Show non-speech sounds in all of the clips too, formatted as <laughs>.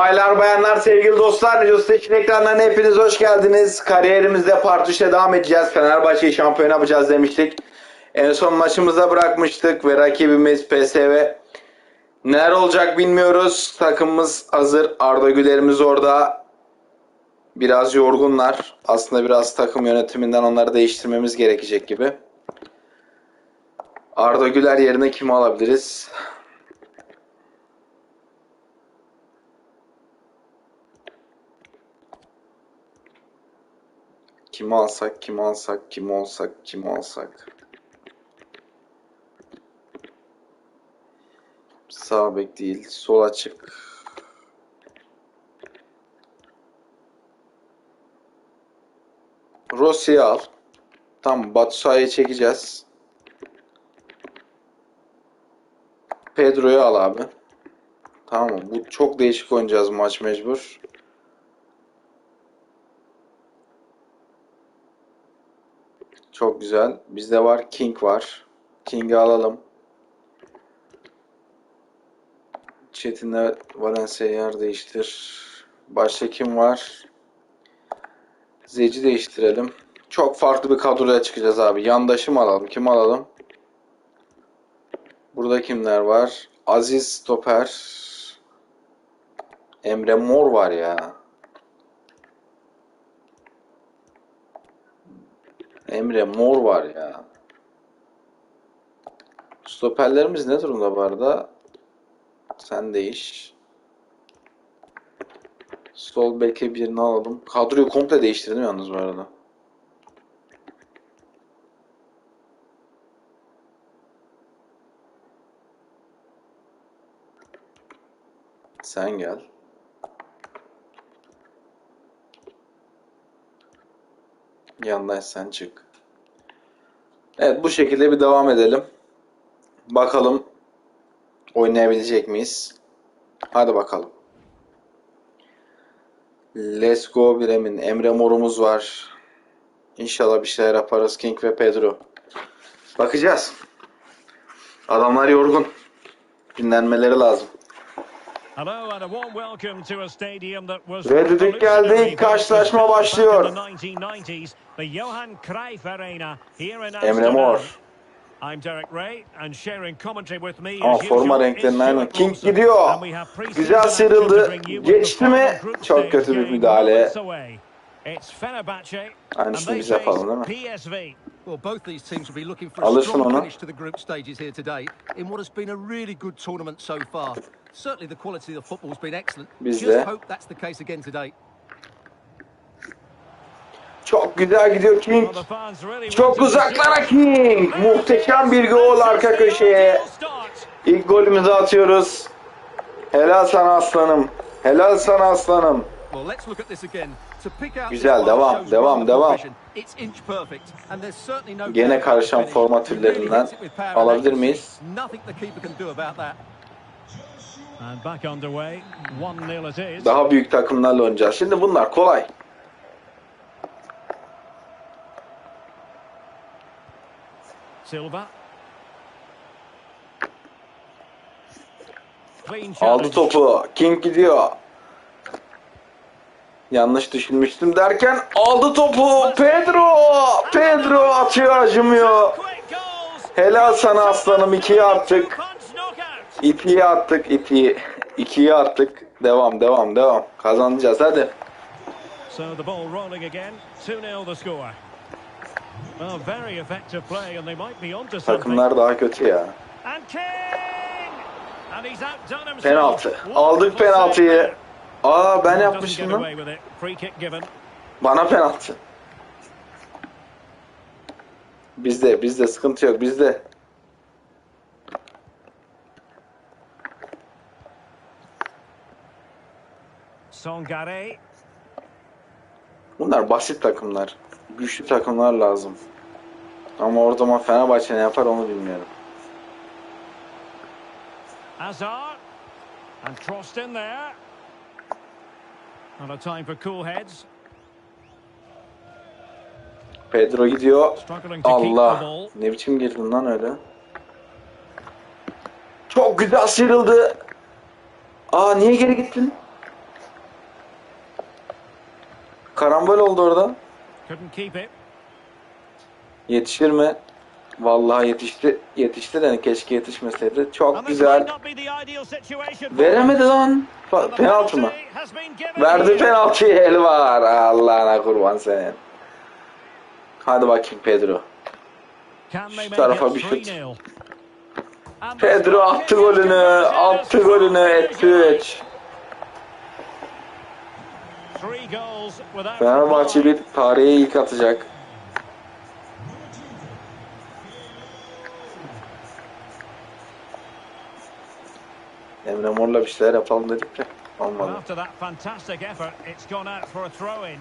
Baylar bayanlar sevgili dostlar Justice'in ekranlarına hepiniz hoş geldiniz. Kariyerimizde part 3'e devam edeceğiz. Fenerbahçe'yi şampiyon yapacağız demiştik. En son maçımızda bırakmıştık ve rakibimiz PSV. Neler olacak bilmiyoruz. Takımımız hazır. Arda Güler'imiz orada. Biraz yorgunlar. Aslında biraz takım yönetiminden onları değiştirmemiz gerekecek gibi. Arda Güler yerine kimi alabiliriz? Kimi alsak, kimi alsak, kimi olsak, kimi alsak. Sağ bek değil, sol açık. Rossi'yi al. Tamam, Batshuayi'yi çekeceğiz. Pedro'yu al abi. Tamam mı? Bu çok değişik oynayacağız maç mecbur. Çok güzel. Bizde var King var. King'i alalım. Çetin'le Valencia'yı yer değiştir. Başka kim var? Zeci değiştirelim. Çok farklı bir kadroya çıkacağız abi. Yandaşı mı alalım? Kim alalım? Burada kimler var? Aziz Stoper. Emre Mor var ya. Emre Mor var ya. Stoperlerimiz ne durumda bu arada? Sen değiş. Sol beke birini alalım. Kadroyu komple değiştirdim yalnız bu arada. Sen gel. Yandaş sen çık. Evet bu şekilde bir devam edelim. Bakalım oynayabilecek miyiz? Hadi bakalım. Let's go Bremen. Emre Mor'umuz var. İnşallah bir şeyler yaparız. King ve Pedro. Bakacağız. Adamlar yorgun. Dinlenmeleri lazım. Ve düdük geldi. Karşılaşma başlıyor. Back in the 1990s, the Johan Cruyff Arena here in Emre. Mor. I'm Derek Ray and sharing commentary with me Ama forma is aynı. King gidiyor. And we have pre-season Güzel sıyrıldı. Geçti mi? Çok kötü bir müdahale. Aynısını they biz yapalım değil mi? PSV. Well, both these teams will be looking for a strong finish to the group stages here today in what has been a really good tournament so far. Certainly the quality of the football has been excellent. Biz Just hope that's the case again today. Çok güzel gidiyor King. Çok uzaklara King. Muhteşem bir gol arka köşeye. İlk golümüzü atıyoruz. Helal sana aslanım. Helal sana aslanım. Güzel, devam, devam, devam. Gene karışan forma türlerinden alabilir miyiz? Daha büyük takımlarla oynayacağız. Şimdi bunlar kolay. Silva. Aldı topu. King gidiyor. Yanlış düşünmüştüm derken aldı topu. Pedro. Pedro atıyor acımıyor. Helal sana aslanım. ikiye attık. İkiye attık. ikiye. İkiye attık. Devam devam devam. Kazanacağız hadi. So the ball rolling again. 2-0 the score. Well, very effective play and they might be onto something. Takımlar daha kötü ya. And King! And he's outdone himself. Penaltı. Aldık penaltıyı. Aa ben yapmışım lan. Bana penaltı. Bizde bizde sıkıntı yok bizde. Songare. Bunlar basit takımlar. Güçlü takımlar lazım. Ama o zaman Fenerbahçe ne yapar onu bilmiyorum. Azar. And crossed in there. Not a time for cool heads. Pedro gidiyor. Allah. Ne biçim girdin lan öyle? Çok güzel sıyrıldı. Aa niye geri gittin? Karambol oldu orada. Yetişir mi? Vallahi yetişti. Yetişti de keşke yetişmeseydi. Çok güzel. Veremedi lan. Penaltı mı? Verdi penaltıyı el var. Allah'ına kurban senin. Hadi bakayım Pedro. Şu tarafa bir şut. 3-0? And the Pedro attı golünü. Attı golünü. Etti 3. Fenerbahçe bir tarihe ilk atacak. Emre Mor'la bir şeyler yapalım dedik de olmadı. After that fantastic effort, it's gone out for a throw-in.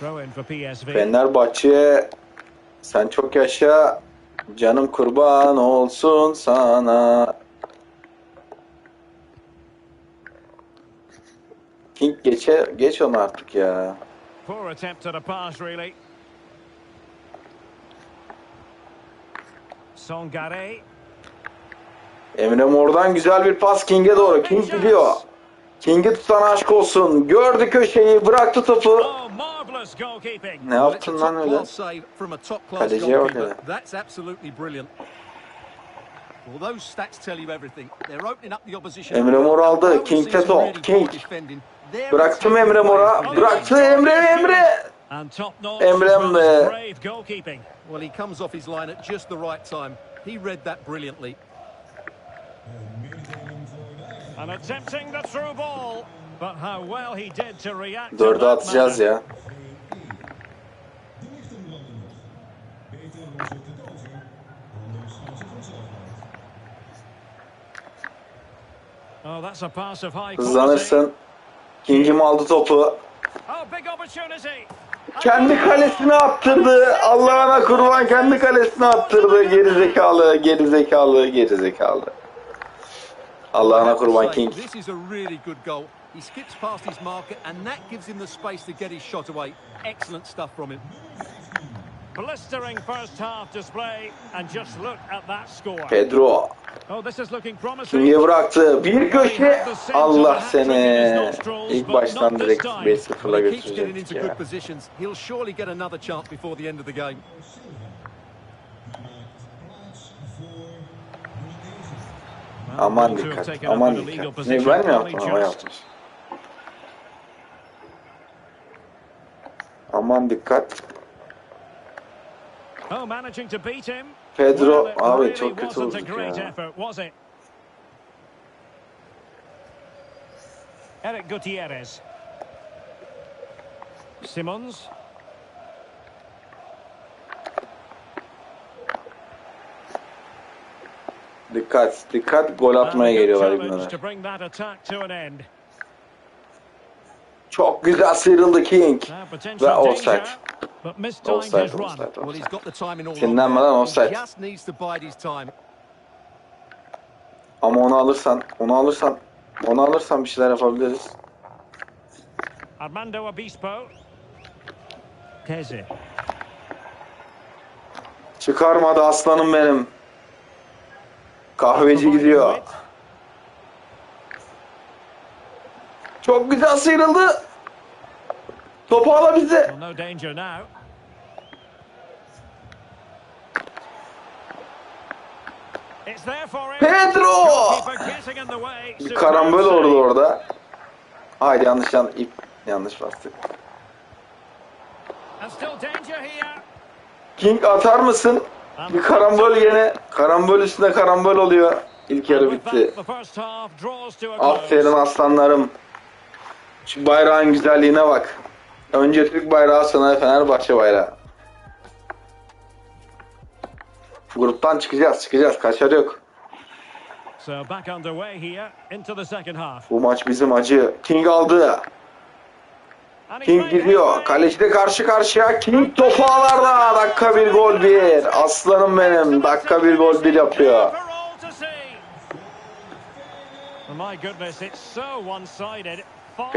Throw-in for PSV. Fenerbahçe sen çok yaşa canım kurban olsun sana. King geçe geç onu artık ya. Poor attempt at a pass, really. Songare. Emre Mor'dan güzel bir pas King'e doğru. King gidiyor. King'i tutan aşk olsun. Gördü köşeyi, bıraktı topu. Oh. Ne yaptın lan top öyle? top Kaleciye bak hele. That's absolutely brilliant. Well, those stats tell you everything. They're opening up the opposition. Emre Mor aldı. Well, King we've seen some Teto. really King. Poor defending. Their Bıraktım attacking Emre Mor'a. play is Bıraktı Emre Emre. And top-notch Emre'm as well be. as brave goalkeeping. Well, he comes off his line at just the right time. He read that brilliantly. And attempting the through ball. But how well he did to react to Dördü that atacağız manner. ya. Oh, that's a pass of high quality. Hızlanırsın. King'im aldı topu. Kendi kalesine attırdı. Allah'ına kurban kendi kalesine attırdı. Geri zekalı, geri zekalı, geri zekalı. Allah'ına kurban King. He skips past his marker, and that gives him the space to get his shot away. Excellent stuff from him. Blistering first half display. And just look at that score. Pedro. Oh, this is looking promising. King'e bıraktı. Bir köşe. Allah seni. İlk baştan direkt 5-0'la Well, he keeps getting götürecektik into ya. good positions. He'll surely get another chance before the end of the game. Well, Aman dikkat. Aman dikkat. Ne ben mi yaptım? Ama yapmış. Aman dikkat. Oh, managing to beat him. Pedro abi çok kötü great ya. Eric Gutierrez. Simmons. Dikkat, dikkat gol atmaya geliyorlar end. Çok güzel sıyrıldı King. Now Ve offside. Offside, offside, Well, he's offside. got the timing all Sinirlenmeden offside. He just needs to bide his time. Ama onu alırsan, onu alırsan, onu alırsan bir şeyler yapabiliriz. Armando Obispo. Keze. Çıkarmadı aslanım benim. Kahveci gidiyor. Çok güzel sıyrıldı. Topu alabildi. Well, no danger now. It's there for him. Pedro! Bir karambol oldu orada. Haydi yanlış yan ip yanlış bastık. King atar mısın? Bir karambol gene. Karambol üstüne karambol oluyor. İlk yarı bitti. Aferin aslanlarım. Şu bayrağın güzelliğine bak. Önce Türk bayrağı sonra Fenerbahçe bayrağı. Gruptan çıkacağız çıkacağız kaçar yok. Bu maç bizim acı. King aldı. King gidiyor. Kaleci de karşı karşıya. King topu ağlarda. Dakika bir gol bir. Aslanım benim. Dakika bir gol bir yapıyor.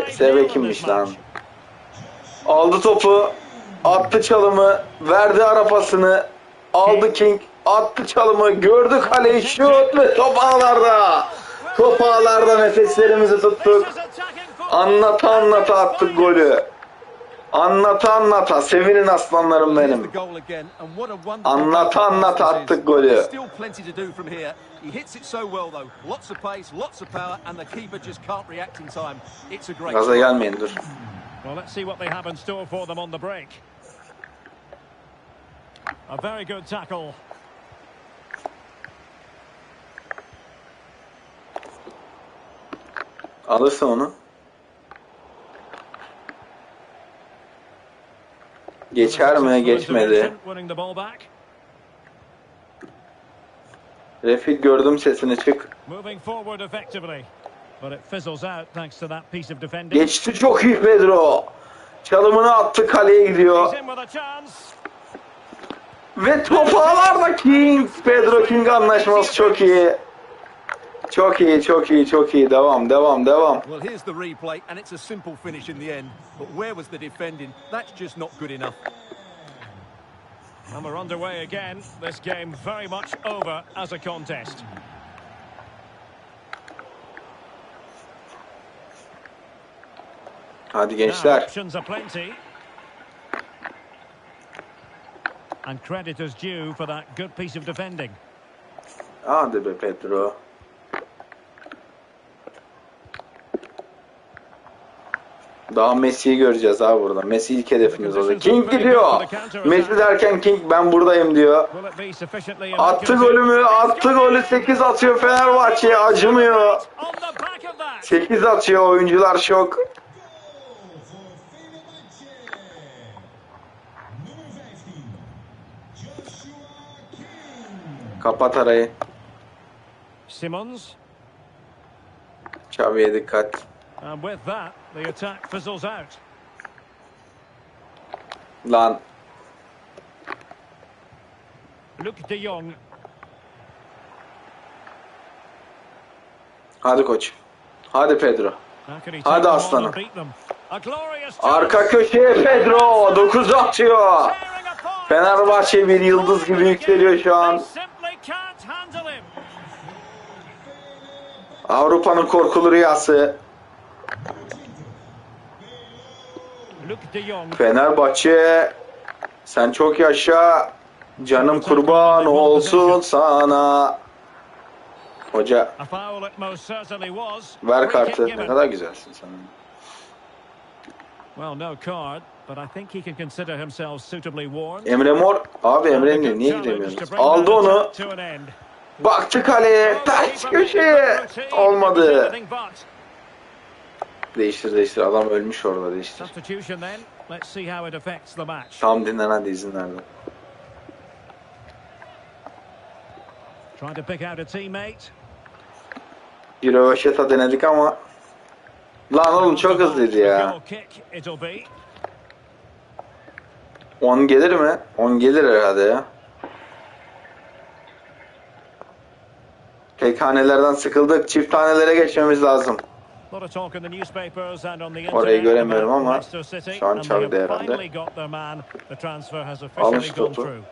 PSV kimmiş lan? Aldı topu. Attı çalımı. Verdi arapasını. Aldı King. Attı çalımı. Gördü kaleyi. Şut ve top ağlarda. Nefeslerimizi tuttuk. Anlata anlata attık golü. Anlata anlata. Sevinin aslanlarım benim. Anlata anlata attık golü. Gaza gelmeyin dur. Well, let's see what they have in store for them on the break. A very good tackle. Alırsın onu. Geçer mi? Geçmedi. Refik gördüm sesini çık. Geçti çok iyi Pedro. Çalımını attı kaleye gidiyor. Ve top ağlarda King. Pedro King anlaşması çok iyi. Çok iyi, çok iyi, çok iyi. Devam, devam, devam. Well, here's the replay, and it's a simple finish in the end. But where was the defending? That's just not good enough. And we're underway again. This game very much over as a contest. Hadi Now, gençler. options are plenty. And credit is due for that good piece of defending. Hadi be Pedro. Daha Messi'yi göreceğiz abi burada. Messi ilk hedefimiz olacak. King gidiyor. Messi derken King ben buradayım diyor. Attı golümü, attı golü 8 atıyor Fenerbahçe acımıyor. On the back of that. 8 atıyor oyuncular şok. Kapat arayı. Simmons. Xavi'ye dikkat. And with that, the attack fizzles out. Lan Luke de Jong. hadi koç. Hadi Pedro. Hadi aslanım. Arka köşeye Pedro 9 atıyor. Fenerbahçe bir yıldız gibi yükseliyor şu an. Avrupa'nın korkulu rüyası. Luke de Jong. Fenerbahçe sen çok yaşa. Canım kurban olsun sana. Hoca ver kartı. Ne kadar güzelsin sen. Emre Mor. Abi Emre niye, niye gidemiyorsunuz? Aldı onu. Baktı kaleye. Ters köşeye. Olmadı. Değiştir değiştir. Adam ölmüş orada değiştir. Tam dinlen hadi izin verdim. Trying to pick out a teammate. Bir röveşata denedik ama. Lan oğlum çok hızlıydı ya. Goal kick it'll be. 10 gelir mi? 10 gelir herhalde ya. Tek hanelerden sıkıldık. Çift hanelere geçmemiz lazım. Lot of talk in the newspapers and on the Orayı internet göremiyorum ama şu an and they have Xavi'de herhalde. finally got their man. The transfer has Alın officially şu gone topu. through.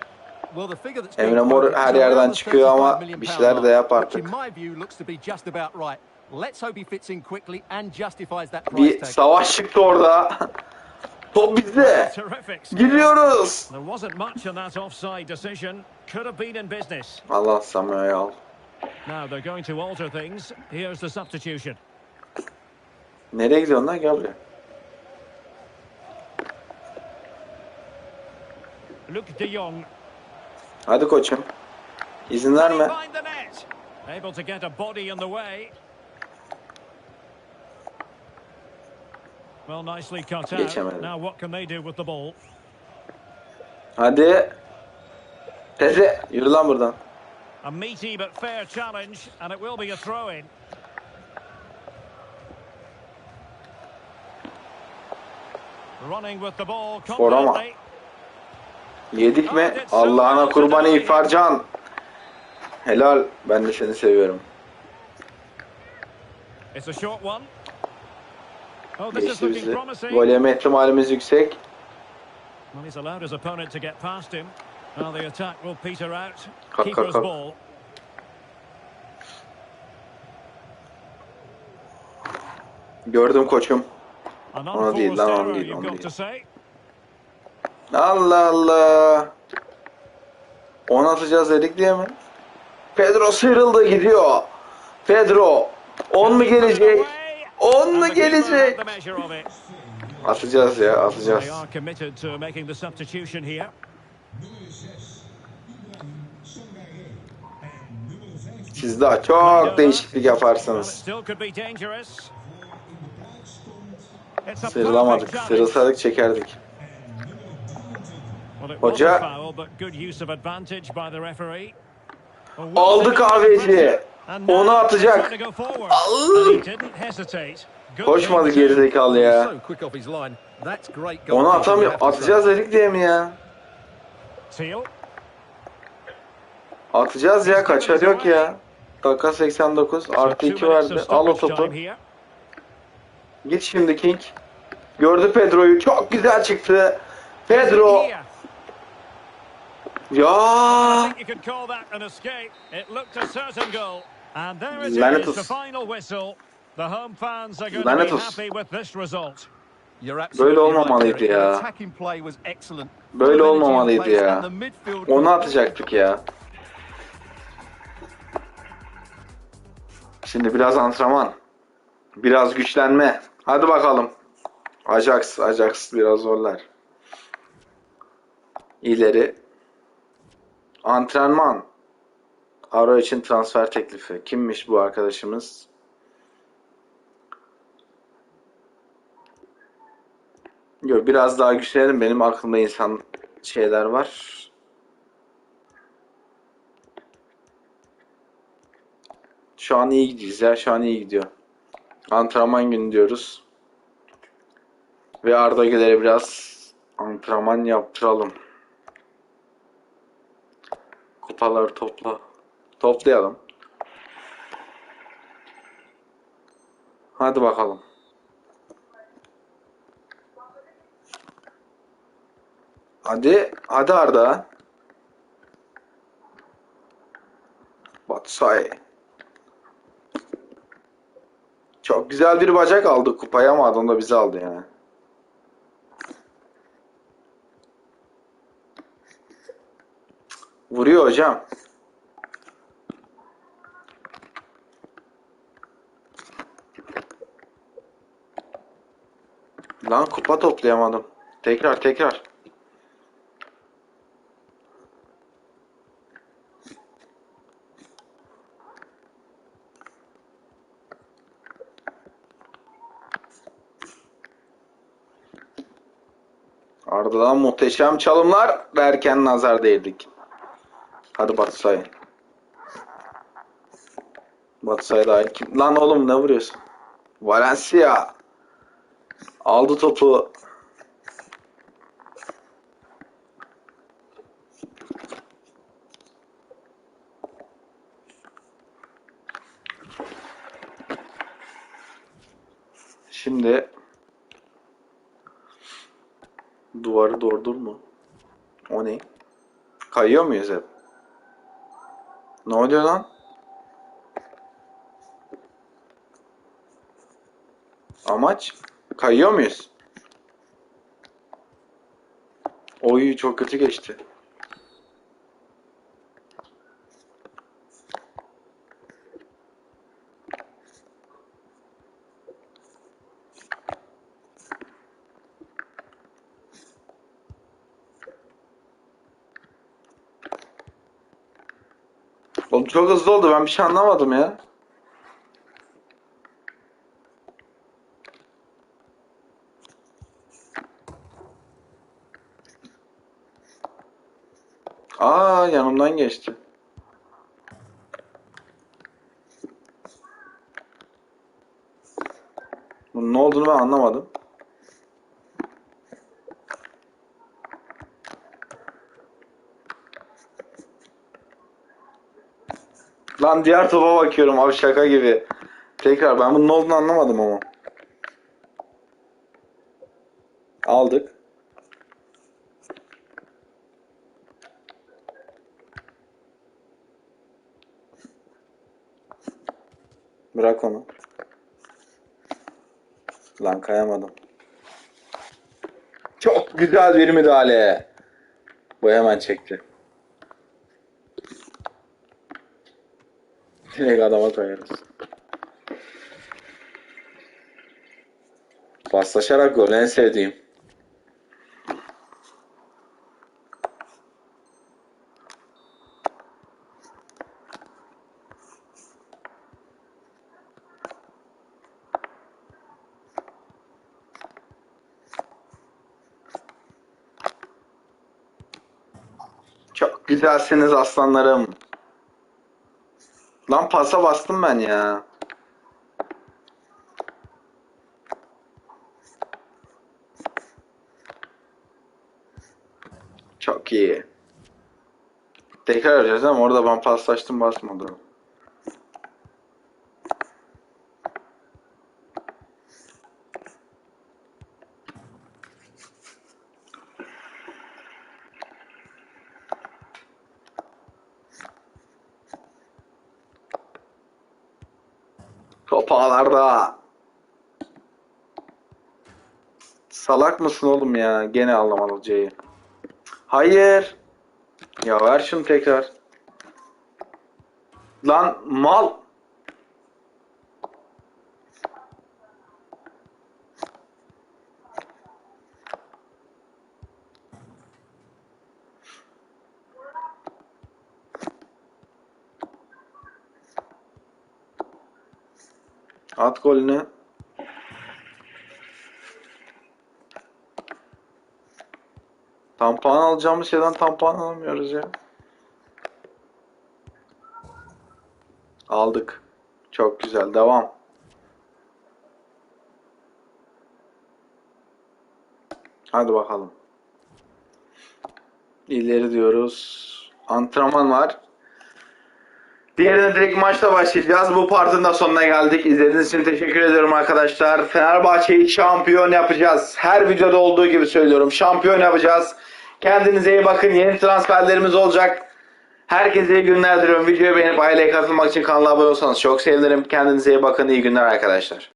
Well, the figure that's Emre been Mor her is yerden çıkıyor ama 35 million bir şeyler de yap artık. in my view looks to be just about right. Let's hope he fits in quickly and justifies that price Bir savaş çıktı orada. <laughs> Top bizde. Terrific. Gidiyoruz. There wasn't much in that offside decision. Could have been in business. Allah Samuel'i al. Now they're going to alter things. Here's the substitution. Nereye gidiyorsun lan? Gel buraya. Luke de Jong. Hadi koçum. İzin verme. Able to get a body in the way. Well, nicely cut out. Now what can they do with the ball? Hadi. Teze. Yürü lan buradan. A meaty but fair challenge, and it will be a throw-in. Running Forama. confidently. Yedik mi? Allah'ına kurban İfarcan. Helal. Ben de seni seviyorum. It's a short one. Oh, Geçti bizi. Gol yeme ihtimalimiz yüksek. Well, he's allowed his opponent to get past him. Now the attack will peter out. Kalk, kalk, Keeper's kalk. ball. Gördüm koçum. Ona değil lan, error, değil, got değil. Allah Allah. 10 atacağız dedik diye mi? Pedro sıyrıldı gidiyor. Pedro 10 mu gelecek? 10 mu gelecek? Atacağız ya atacağız. Siz daha çok değişiklik yaparsınız. By the referee. Well, Aldı kahveci. Onu atacak. Koşmadı gerizekalı ya. Onu atamıyor. Atacağız dedik diye mi ya? Atacağız ya kaçar yok ya. Dakika 89 So artı two 2 minutes verdi. Al o topu. Git şimdi King. Gördü Pedro'yu. Çok güzel çıktı. Pedro. Ya. Lanet Böyle olmamalıydı ya. Böyle olmamalıydı ya. Onu atacaktık ya. Şimdi biraz antrenman. Biraz güçlenme. Hadi bakalım. Ajax, Ajax biraz zorlar. İleri. Antrenman. Aro için transfer teklifi. Kimmiş bu arkadaşımız? Yok biraz daha güçlenelim. Benim aklımda insan şeyler var. Şu an iyi gidiyoruz ya. Şu an iyi gidiyor. Antrenman günü diyoruz. Ve Arda biraz antrenman yaptıralım. Kupaları topla. Toplayalım. Hadi bakalım. Hadi, hadi Arda. Batsay. Çok güzel bir bacak aldı kupaya ama adam da bizi aldı yani. Vuruyor hocam. Lan kupa toplayamadım. Tekrar tekrar. Arda'dan muhteşem çalımlar derken nazar değdik. Hadi Batsay. Batsay da kim? Lan oğlum ne vuruyorsun? Valencia. Aldı topu. Şimdi duvarı doğrudur mu? O ne? Kayıyor muyuz hep? Ne oluyor lan? Amaç? Kayıyor muyuz? Oy çok kötü geçti. Oğlum çok hızlı oldu. Ben bir şey anlamadım ya. Aa yanımdan geçti. Bunun ne olduğunu ben anlamadım. Lan diğer topa bakıyorum abi şaka gibi. Tekrar ben bunun ne olduğunu anlamadım ama. Aldık. Bırak onu. Lan kayamadım. Çok güzel bir müdahale. Bu hemen çekti. Direkt adama koyarız. Paslaşarak gol en sevdiğim. Çok güzelsiniz aslanlarım. Lan pasa bastım ben ya. Çok iyi. Tekrar arayacağız ama orada ben paslaştım basmadı. Top ağlarda. Salak mısın oğlum ya? Gene anlamadı C'yi. Hayır. Ya ver şunu tekrar. Lan mal. At golünü. Tampon alacağımız şeyden tampon alamıyoruz ya. Aldık. Çok güzel. Devam. Hadi bakalım. İleri diyoruz. Antrenman var. Diğerine direkt maçla başlayacağız. Bu partinin da sonuna geldik. İzlediğiniz için teşekkür ediyorum arkadaşlar. Fenerbahçe'yi şampiyon yapacağız. Her videoda olduğu gibi söylüyorum. Şampiyon yapacağız. Kendinize iyi bakın. Yeni transferlerimiz olacak. Herkese iyi günler diliyorum. Videoyu beğenip aileye katılmak için kanala abone olsanız çok sevinirim. Kendinize iyi bakın. İyi günler arkadaşlar.